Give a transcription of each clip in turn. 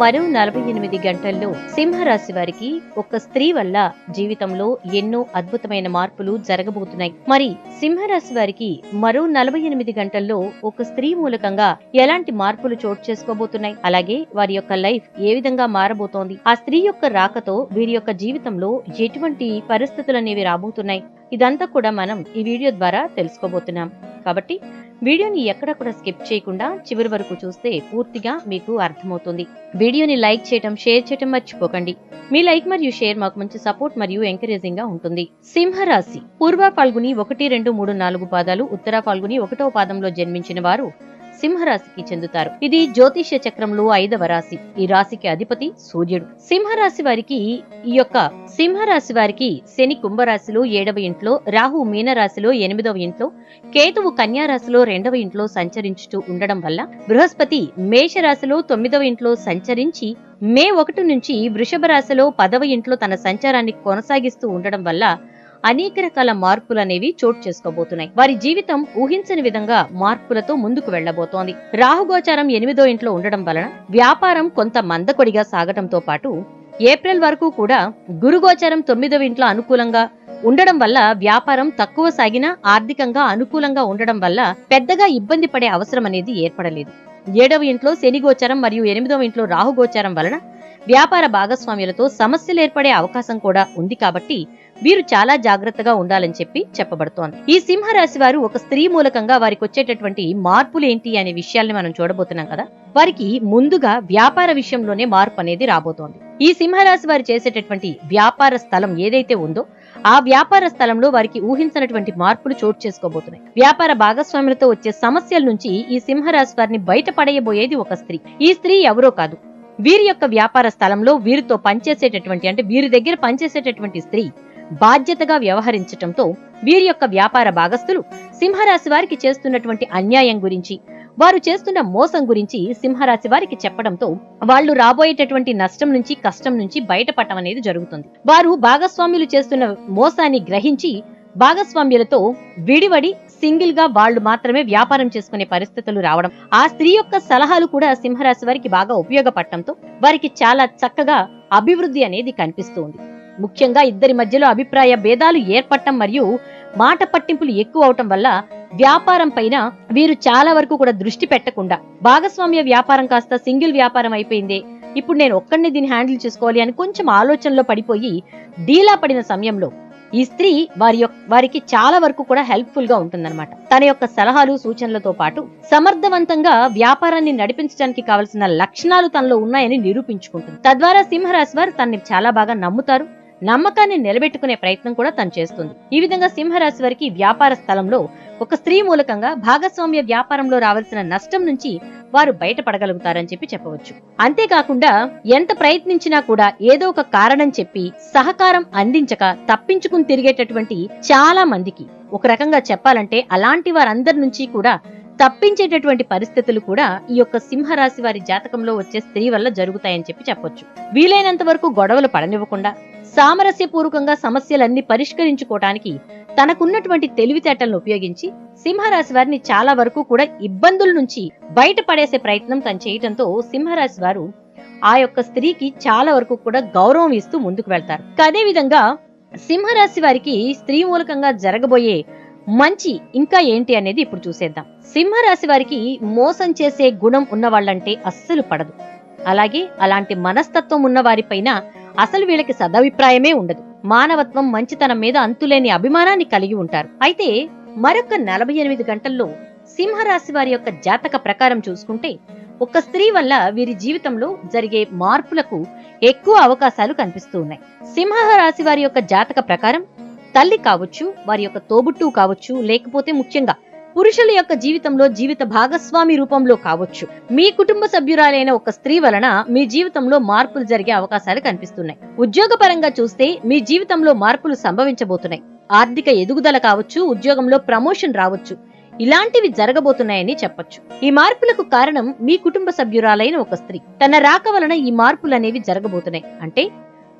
మరో నలభై ఎనిమిది గంటల్లో సింహరాశి వారికి ఒక స్త్రీ వల్ల జీవితంలో ఎన్నో అద్భుతమైన మార్పులు జరగబోతున్నాయి. మరి సింహరాశి వారికి మరో నలభై ఎనిమిది గంటల్లో ఒక స్త్రీ మూలకంగా ఎలాంటి మార్పులు చోటు చేసుకోబోతున్నాయి? అలాగే వారి యొక్క లైఫ్ ఏ విధంగా మారబోతోంది? ఆ స్త్రీ యొక్క రాకతో వీరి యొక్క జీవితంలో ఎటువంటి పరిస్థితులు అనేవి రాబోతున్నాయి? ఇదంతా కూడా మనం ఈ వీడియో ద్వారా తెలుసుకోబోతున్నాం. కాబట్టి వీడియోని ఎక్కడ కూడా స్కిప్ చేయకుండా చివరి వరకు చూస్తే పూర్తిగా మీకు అర్థమవుతుంది. వీడియోని లైక్ చేయటం షేర్ చేయటం మర్చిపోకండి. మీ లైక్ మరియు షేర్ మాకు మంచి సపోర్ట్ మరియు ఎంకరేజింగ్గా ఉంటుంది. సింహరాశి. పూర్వ పాల్గొని ఒకటి రెండు మూడు నాలుగు పాదాలు ఉత్తర పాల్గొని ఒకటో పాదంలో జన్మించిన వారు సింహరాశికి చెందుతారు. ఇది జ్యోతిష్య చక్రంలో ఐదవ రాశి. ఈ రాశికి అధిపతి సూర్యుడు. సింహరాశి వారికి ఈ యొక్క సింహరాశి వారికి శని కుంభరాశిలో ఏడవ ఇంట్లో రాహు మీనరాశిలో ఎనిమిదవ ఇంట్లో కేతువు కన్యారాశిలో రెండవ ఇంట్లో సంచరించుతూ ఉండడం వల్ల బృహస్పతి మేషరాశిలో తొమ్మిదవ ఇంట్లో సంచరించి మే ఒకటి నుంచి వృషభ రాశిలో పదవ ఇంట్లో తన సంచారాన్ని కొనసాగిస్తూ ఉండడం వల్ల అనేక రకాల మార్పులు అనేవి చోటు చేసుకోబోతున్నాయి. వారి జీవితం ఊహించని విధంగా మార్పులతో ముందుకు వెళ్ళబోతోంది రాహుగోచారం ఎనిమిదో ఇంట్లో ఉండడం వలన వ్యాపారం కొంత మందకొడిగా సాగటంతో పాటు ఏప్రిల్ వరకు కూడా గురుగోచారం తొమ్మిదవ ఇంట్లో అనుకూలంగా ఉండడం వల్ల వ్యాపారం తక్కువ సాగినా ఆర్థికంగా అనుకూలంగా ఉండడం వల్ల పెద్దగా ఇబ్బంది పడే అవసరం అనేది ఏర్పడలేదు. ఏడవ ఇంట్లో శని గోచారం మరియు ఎనిమిదవ ఇంట్లో రాహు గోచారం వలన వ్యాపార భాగస్వామ్యులతో సమస్యలు ఏర్పడే అవకాశం కూడా ఉంది కాబట్టి వీరు చాలా జాగ్రత్తగా ఉండాలని చెప్పి చెప్పబడుతోంది. ఈ సింహరాశి వారు ఒక స్త్రీ మూలకంగా వారికి వచ్చేటటువంటి మార్పులు ఏంటి అనే విషయాల్ని మనం చూడబోతున్నాం కదా. వారికి ముందుగా వ్యాపార విషయంలోనే మార్పు అనేది రాబోతోంది. ఈ సింహరాశి వారు చేసేటటువంటి వ్యాపార స్థలం ఏదైతే ఉందో ఆ వ్యాపార స్థలంలో వారికి ఊహించినటువంటి మార్పులు చోటు చేసుకోబోతున్నాయి. వ్యాపార భాగస్వాములతో వచ్చే సమస్యల నుంచి ఈ సింహరాశి వారిని బయటపడేయబోయేది ఒక స్త్రీ. ఈ స్త్రీ ఎవరో కాదు. వీరి యొక్క వ్యాపార స్థలంలో వీరితో పనిచేసేటటువంటి అంటే వీరి దగ్గర పనిచేసేటటువంటి స్త్రీ బాధ్యతగా వ్యవహరించటంతో వీరి యొక్క వ్యాపార భాగస్తులు సింహరాశి వారికి చేస్తున్నటువంటి అన్యాయం గురించి వారు చేస్తున్న మోసం గురించి సింహరాశి వారికి చెప్పడంతో వాళ్ళు రాబోయేటటువంటి నష్టం నుంచి కష్టం నుంచి బయటపడటం అనేది జరుగుతుంది. వారు భాగస్వామ్యులు చేస్తున్న మోసాన్ని గ్రహించి భాగస్వామ్యులతో విడివడి సింగిల్గా వాళ్ళు మాత్రమే వ్యాపారం చేసుకునే పరిస్థితులు రావడం. ఆ స్త్రీ యొక్క సలహాలు కూడా సింహరాశి వారికి బాగా ఉపయోగపడటంతో వారికి చాలా చక్కగా అభివృద్ధి అనేది కనిపిస్తుంది. ముఖ్యంగా ఇద్దరి మధ్యలో అభిప్రాయ భేదాలు ఏర్పడటం మరియు మాట పట్టింపులు ఎక్కువ అవటం వల్ల వ్యాపారం పైన వీరు చాలా వరకు కూడా దృష్టి పెట్టకుండా భాగస్వామ్య వ్యాపారం కాస్త సింగిల్ వ్యాపారం అయిపోయిందే. ఇప్పుడు నేను ఒక్కడిని దీన్ని హ్యాండిల్ చేసుకోవాలి అని కొంచెం ఆలోచనలో పడిపోయి డీలా పడిన సమయంలో ఈ స్త్రీ వారి యొక్క వారికి చాలా వరకు కూడా హెల్ప్ఫుల్గా ఉంటుందన్నమాట. తన యొక్క సలహాలు సూచనలతో పాటు సమర్థవంతంగా వ్యాపారాన్ని నడిపించడానికి కావలసిన లక్షణాలు తనలో ఉన్నాయని నిరూపించుకుంటుంది. తద్వారా సింహరాశి వారు తనని చాలా బాగా నమ్ముతారు. నమ్మకాన్ని నిలబెట్టుకునే ప్రయత్నం కూడా తను చేస్తుంది. ఈ విధంగా సింహరాశి వారికి వ్యాపార స్థలంలో ఒక స్త్రీ మూలకంగా భాగస్వామ్య వ్యాపారంలో రావాల్సిన నష్టం నుంచి వారు బయటపడగలుగుతారని చెప్పి చెప్పవచ్చు. అంతేకాకుండా ఎంత ప్రయత్నించినా కూడా ఏదో ఒక కారణం చెప్పి సహకారం అందించక తప్పించుకుని తిరిగేటటువంటి చాలా మందికి. ఒక రకంగా చెప్పాలంటే అలాంటి వారందరి నుంచి కూడా తప్పించేటటువంటి పరిస్థితులు కూడా ఈ యొక్క సింహరాశి వారి జాతకంలో వచ్చే స్త్రీ వల్ల జరుగుతాయని చెప్పి చెప్పొచ్చు. వీలైనంత వరకు గొడవలు పడనివ్వకుండా సామరస్యపూర్వకంగా సమస్యలన్నీ పరిష్కరించుకోవటానికి తనకున్నటువంటి తెలివితేటలను ఉపయోగించి సింహరాశి వారిని చాలా వరకు కూడా ఇబ్బందుల నుంచి బయటపడేసే ప్రయత్నం తను చేయటంతో సింహరాశి వారు ఆ యొక్క స్త్రీకి చాలా వరకు కూడా గౌరవం ఇస్తూ ముందుకు వెళ్తారు. అదే విధంగా సింహరాశి వారికి స్త్రీ మూలకంగా జరగబోయే మంచి ఇంకా ఏంటి అనేది ఇప్పుడు చూసేద్దాం. సింహరాశి వారికి మోసం చేసే గుణం ఉన్న వాళ్ళంటే అస్సలు పడదు. అలాగే అలాంటి మనస్తత్వం ఉన్న వారిపైన అసలు వీళ్ళకి సదభిప్రాయమే ఉండదు. మానవత్వం మంచితనం మీద అంతులేని అభిమానాన్ని కలిగి ఉంటారు. అయితే మరొక నలభై ఎనిమిది గంటల్లో సింహరాశి వారి యొక్క జాతక ప్రకారం చూసుకుంటే ఒక స్త్రీ వల్ల వీరి జీవితంలో జరిగే మార్పులకు ఎక్కువ అవకాశాలు కనిపిస్తూ ఉన్నాయి. సింహ రాశి వారి యొక్క జాతక ప్రకారం తల్లి కావచ్చు వారి యొక్క తోబుట్టు కావచ్చు లేకపోతే ముఖ్యంగా పురుషుల యొక్క జీవితంలో జీవిత భాగస్వామి రూపంలో కావచ్చు. మీ కుటుంబ సభ్యురాలైన ఒక స్త్రీ వలన మీ జీవితంలో మార్పులు జరిగే అవకాశాలు కనిపిస్తున్నాయి. ఉద్యోగపరంగా చూస్తే మీ జీవితంలో మార్పులు సంభవించబోతున్నాయి. ఆర్థిక ఎదుగుదల కావచ్చు ఉద్యోగంలో ప్రమోషన్ రావచ్చు. ఇలాంటివి జరగబోతున్నాయని చెప్పొచ్చు. ఈ మార్పులకు కారణం మీ కుటుంబ సభ్యురాలైన ఒక స్త్రీ. తన రాక వలన ఈ మార్పులు అనేవి జరగబోతున్నాయి. అంటే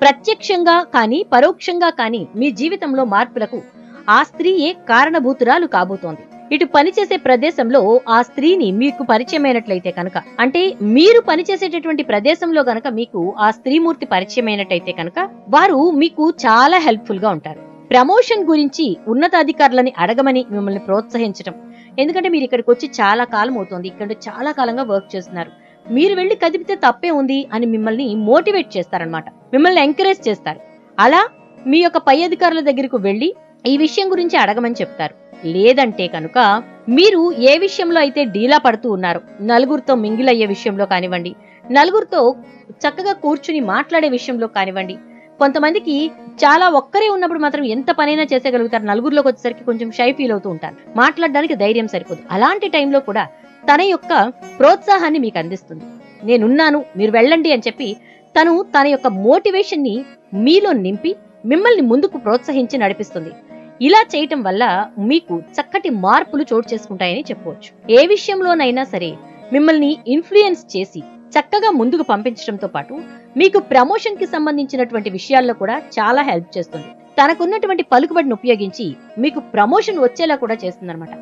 ప్రత్యక్షంగా కానీ పరోక్షంగా కానీ మీ జీవితంలో మార్పులకు ఆ స్త్రీయే కారణభూతురాలు కాబోతోంది. ఇటు పనిచేసే ప్రదేశంలో ఆ స్త్రీని మీకు పరిచయమైనట్లయితే కనుక అంటే మీరు పనిచేసేటటువంటి ప్రదేశంలో గనక మీకు ఆ స్త్రీమూర్తి పరిచయమైనట్టయితే కనుక వారు మీకు చాలా హెల్ప్ఫుల్గా ఉంటారు. ప్రమోషన్ గురించి ఉన్నతాధికారులని అడగమని మిమ్మల్ని ప్రోత్సహించడం ఎందుకంటే మీరు ఇక్కడికి వచ్చి చాలా కాలం అవుతుంది ఇక్కడ చాలా కాలంగా వర్క్ చేస్తున్నారు. మీరు వెళ్ళి కదిపితే తప్పే ఉంది అని మిమ్మల్ని మోటివేట్ చేస్తారనమాట మిమ్మల్ని ఎంకరేజ్ చేస్తారు. అలా మీ యొక్క పై అధికారుల దగ్గరకు వెళ్ళి ఈ విషయం గురించి అడగమని చెప్తారు. లేదంటే కనుక మీరు ఏ విషయంలో అయితే డీలా పడుతూ ఉన్నారో నలుగురితో మింగిల్ అయ్యే విషయంలో కానివ్వండి నలుగురితో చక్కగా కూర్చుని మాట్లాడే విషయంలో కానివ్వండి కొంతమందికి చాలా ఒక్కరే ఉన్నప్పుడు మాత్రం ఎంత పనైనా చేసేయగలుగుతారు నలుగురిలోకి వచ్చేసరికి కొంచెం షై ఫీల్ అవుతూ ఉంటారు. మాట్లాడడానికి ధైర్యం సరిపోదు. అలాంటి టైంలో కూడా తన యొక్క ప్రోత్సాహాన్ని మీకు అందిస్తుంది. నేనున్నాను మీరు వెళ్ళండి అని చెప్పి తను తన యొక్క మోటివేషన్ని మీలో నింపి మిమ్మల్ని ముందుకు ప్రోత్సహించి నడిపిస్తుంది. ఇలా చేయటం వల్ల మీకు చక్కటి మార్పులు చోటు చేసుకుంటాయని చెప్పవచ్చు. ఏ విషయంలోనైనా సరే మిమ్మల్ని ఇన్ఫ్లుయెన్స్ చేసి చక్కగా ముందుకు పంపించడంతో పాటు మీకు ప్రమోషన్కి సంబంధించినటువంటి విషయాల్లో కూడా చాలా హెల్ప్ చేస్తుంది. తనకున్నటువంటి పలుకుబడిని ఉపయోగించి మీకు ప్రమోషన్ వచ్చేలా కూడా చేస్తుందన్నమాట.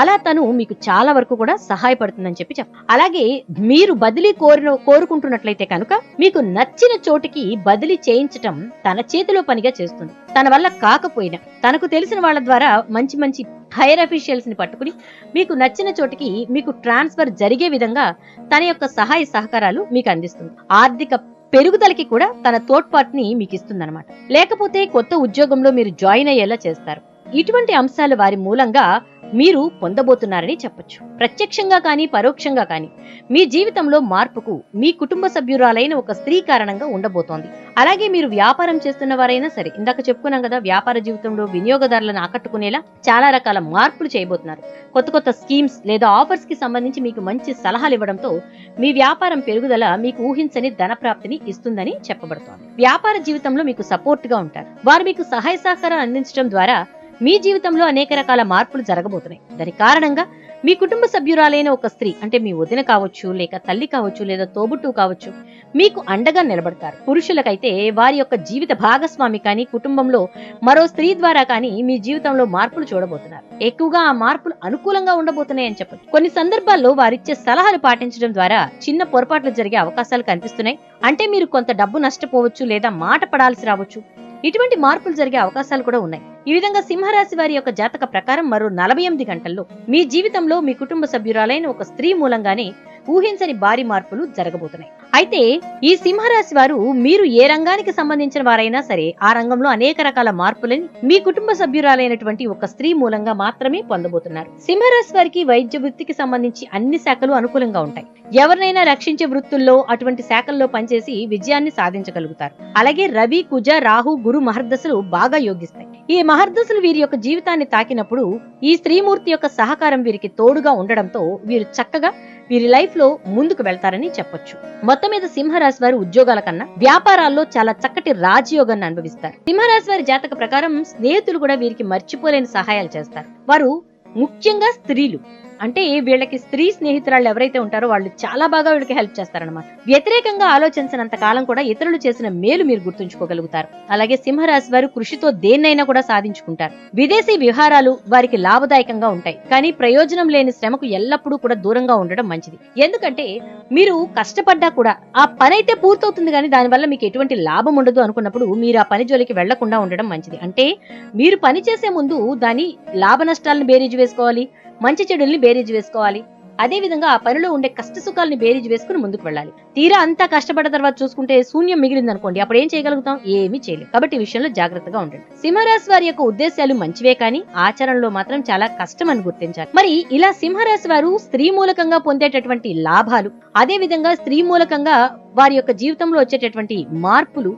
అలా తను మీకు చాలా వరకు కూడా సహాయపడుతుందని చెప్పి చెప్ప అలాగే మీరు బదిలీ కోరిన కోరుకుంటున్నట్లయితే కనుక మీకు నచ్చిన చోటికి బదిలీ చేయించటం తన చేతిలో పనిగా చేస్తుంది. తన వల్ల కాకపోయినా తనకు తెలిసిన వాళ్ళ ద్వారా మంచి మంచి హైయర్ అఫీషియల్స్ని పట్టుకుని మీకు నచ్చిన చోటికి మీకు ట్రాన్స్ఫర్ జరిగే విధంగా తన యొక్క సహాయ సహకారాలు మీకు అందిస్తుంది. ఆర్థిక పెరుగుదలకి కూడా తన తోడ్పాటుని మీకు ఇస్తుందన్నమాట లేకపోతే కొత్త ఉద్యోగంలో మీరు జాయిన్ అయ్యేలా చేస్తారు. ఇటువంటి అంశాలు వారి మూలంగా మీరు పొందబోతున్నారని చెప్పొచ్చు. ప్రత్యక్షంగా కానీ పరోక్షంగా కానీ మీ జీవితంలో మార్పుకు మీ కుటుంబ సభ్యురాలైన ఒక స్త్రీ కారణంగా ఉండబోతోంది. అలాగే మీరు వ్యాపారం చేస్తున్న వారైనా సరే ఇందాక చెప్పుకున్నాం కదా వ్యాపార జీవితంలో వినియోగదారులను ఆకట్టుకునేలా చాలా రకాల మార్పులు చేయబోతున్నారు. కొత్త కొత్త స్కీమ్స్ లేదా ఆఫర్స్కి సంబంధించి మీకు మంచి సలహాలు ఇవ్వడంతో మీ వ్యాపారం పెరుగుదల మీకు ఊహించని ధన ప్రాప్తిని ఇస్తుందని చెప్పబడుతోంది. వ్యాపార జీవితంలో మీకు సపోర్ట్గా ఉంటారు. వారు మీకు సహాయ సహకారం అందించడం ద్వారా మీ జీవితంలో అనేక రకాల మార్పులు జరగబోతున్నాయి. దాని కారణంగా మీ కుటుంబ సభ్యురాలైన ఒక స్త్రీ అంటే మీ వదిన కావచ్చు లేక తల్లి కావచ్చు లేదా తోబుట్టు కావచ్చు మీకు అండగా నిలబడతారు. పురుషులకైతే వారి యొక్క జీవిత భాగస్వామి కానీ కుటుంబంలో మరో స్త్రీ ద్వారా కానీ మీ జీవితంలో మార్పులు చూడబోతున్నారు. ఎక్కువగా ఆ మార్పులు అనుకూలంగా ఉండబోతున్నాయని చెప్పచ్చు. కొన్ని సందర్భాల్లో వారిచ్చే సలహాలు పాటించడం ద్వారా చిన్న పొరపాట్లు జరిగే అవకాశాలు కనిపిస్తున్నాయి. అంటే మీరు కొంత డబ్బు నష్టపోవచ్చు లేదా మాట పడాల్సి రావచ్చు. ఇటువంటి మార్పులు జరిగే అవకాశాలు కూడా ఉన్నాయి. ఈ విధంగా సింహరాశి వారి యొక్క జాతక ప్రకారం మరో నలభై ఎనిమిది గంటల్లో మీ జీవితంలో మీ కుటుంబ సభ్యురాలైన ఒక స్త్రీ మూలంగానే ఊహించని భారీ మార్పులు జరగబోతున్నాయి. అయితే ఈ సింహరాశి వారు మీరు ఏ రంగానికి సంబంధించిన వారైనా సరే ఆ రంగంలో అనేక రకాల మార్పులని మీ కుటుంబ సభ్యురాలైనటువంటి ఒక స్త్రీ మూలంగా మాత్రమే పొందబోతున్నారు. సింహరాశి వారికి వైద్య వృత్తికి సంబంధించి అన్ని శాఖలు అనుకూలంగా ఉంటాయి. ఎవరినైనా రక్షించే వృత్తుల్లో అటువంటి శాఖల్లో పనిచేసి విజయాన్ని సాధించగలుగుతారు. అలాగే రవి కుజ రాహు గురు మహర్దశలు బాగా యోగిస్తాయి. ఈ మహర్దశలు వీరి యొక్క జీవితాన్ని తాకినప్పుడు ఈ స్త్రీమూర్తి యొక్క సహకారం వీరికి తోడుగా ఉండడంతో వీరు చక్కగా వీరి లైఫ్ లో ముందుకు వెళ్తారని చెప్పొచ్చు. మొత్తం మీద సింహరాశి వారి ఉద్యోగాల కన్నా వ్యాపారాల్లో చాలా చక్కటి రాజయోగాన్ని అనుభవిస్తారు. సింహరాశి వారి జాతక ప్రకారం స్నేహితులు కూడా వీరికి మర్చిపోలేని సహాయాలు చేస్తారు. వారు ముఖ్యంగా స్త్రీలు. అంటే వీళ్ళకి స్త్రీ స్నేహితురాళ్ళు ఎవరైతే ఉంటారో వాళ్ళు చాలా బాగా వీళ్ళకి హెల్ప్ చేస్తారనమాట వ్యతిరేకంగా ఆలోచించినంత కాలం కూడా ఇతరులు చేసిన మేలు మీరు గుర్తుంచుకోగలుగుతారు. అలాగే సింహరాశి వారు కృషితో దేన్నైనా కూడా సాధించుకుంటారు. విదేశీ విహారాలు వారికి లాభదాయకంగా ఉంటాయి. కానీ ప్రయోజనం లేని శ్రమకు ఎల్లప్పుడూ కూడా దూరంగా ఉండడం మంచిది. ఎందుకంటే మీరు కష్టపడ్డా కూడా ఆ పని అయితే పూర్తవుతుంది కానీ దానివల్ల మీకు ఎటువంటి లాభం ఉండదు అనుకున్నప్పుడు మీరు ఆ పని జోలికి వెళ్ళకుండా ఉండడం మంచిది. అంటే మీరు పని చేసే ముందు దాని లాభ నష్టాలను బేరీజు వేసుకోవాలి. మంచి చెడుల్ని బేరీజు వేసుకోవాలి. అదే విధంగా ఆ పనిలో ఉండే కష్ట సుఖాలని బేరీజు వేసుకుని ముందుకు వెళ్ళాలి. తీరా అంతా కష్టపడ్డ తర్వాత చూసుకుంటే శూన్యం మిగిలింది అనుకోండి అప్పుడు ఏం చేయగలుగుతాం? ఏమీ చేయలేం. కాబట్టి విషయంలో జాగ్రత్తగా ఉండండి. సింహరాశి వారి యొక్క ఉద్దేశాలు మంచివే కానీ ఆచరణలో మాత్రం చాలా కష్టం అని గుర్తించాలి. మరి ఇలా సింహరాశి వారు స్త్రీ మూలకంగా పొందేటటువంటి లాభాలు అదే విధంగా స్త్రీ మూలకంగా వారి యొక్క జీవితంలో వచ్చేటటువంటి మార్పులు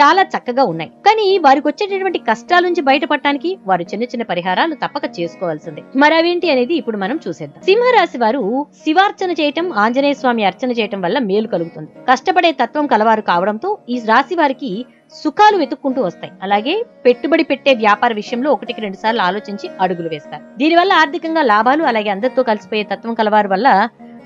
చాలా చక్కగా ఉన్నాయి. కానీ వారికి వచ్చేటటువంటి కష్టాల నుంచి బయటపడటానికి వారు చిన్న చిన్న పరిహారాలు తప్పక చేసుకోవాల్సిందే. మరి అవేంటి అనేది ఇప్పుడు మనం చూసేద్దాం. సింహరాశి వారు శివార్చన చేయటం ఆంజనేయ స్వామి అర్చన చేయటం వల్ల మేలు కలుగుతుంది. కష్టపడే తత్వం కలవారు కావడంతో ఈ రాశి వారికి సుఖాలు వెతుక్కుంటూ వస్తాయి. అలాగే పెట్టుబడి పెట్టే వ్యాపార విషయంలో ఒకటికి రెండు సార్లు ఆలోచించి అడుగులు వేస్తారు. దీనివల్ల ఆర్థికంగా లాభాలు అలాగే అందరితో కలిసిపోయే తత్వం కలవారు వల్ల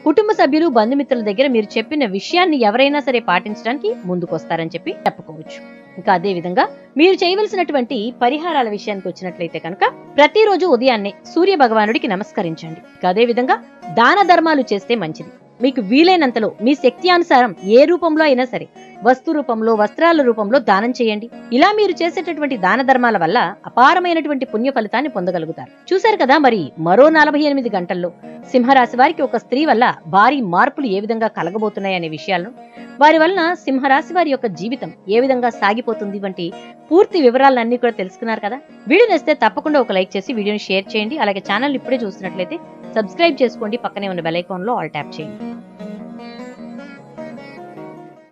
కుటుంబ సభ్యులు బంధుమిత్రుల దగ్గర మీరు చెప్పిన విషయాన్ని ఎవరైనా సరే పాటించడానికి ముందుకొస్తారని చెప్పి చెప్పుకోవచ్చు. ఇంకా అదే విధంగా మీరు చేయవలసినటువంటి పరిహారాల విషయానికి వచ్చినట్లయితే కనుక ప్రతిరోజు ఉదయాన్నే సూర్య భగవానుడికి నమస్కరించండి. అదే విధంగా దాన ధర్మాలు చేస్తే మంచిది. మీకు వీలైనంతలో మీ శక్తి అనుసారం ఏ రూపంలో అయినా సరే వస్తు రూపంలో వస్త్రాల రూపంలో దానం చేయండి. ఇలా మీరు చేసేటటువంటి దాన ధర్మాల వల్ల అపారమైనటువంటి పుణ్య ఫలితాన్ని పొందగలుగుతారు. చూశారు కదా మరి మరో నలభై ఎనిమిది గంటల్లో సింహరాశి వారికి ఒక స్త్రీ వల్ల భారీ మార్పులు ఏ విధంగా కలగబోతున్నాయి అనే విషయాలను వారి వలన సింహరాశి వారి యొక్క జీవితం ఏ విధంగా సాగిపోతుంది వంటి పూర్తి వివరాలన్నీ కూడా తెలుసుకున్నారు కదా. వీడియో నచ్చితే తప్పకుండా ఒక లైక్ చేసి వీడియోని షేర్ చేయండి. అలాగే ఛానల్ ఇప్పుడే చూసినట్లయితే సబ్స్క్రైబ్ చేసుకోండి. పక్కనే ఉన్న బెల్ ఐకాన్లో ఆల్ ట్యాప్ చేయండి.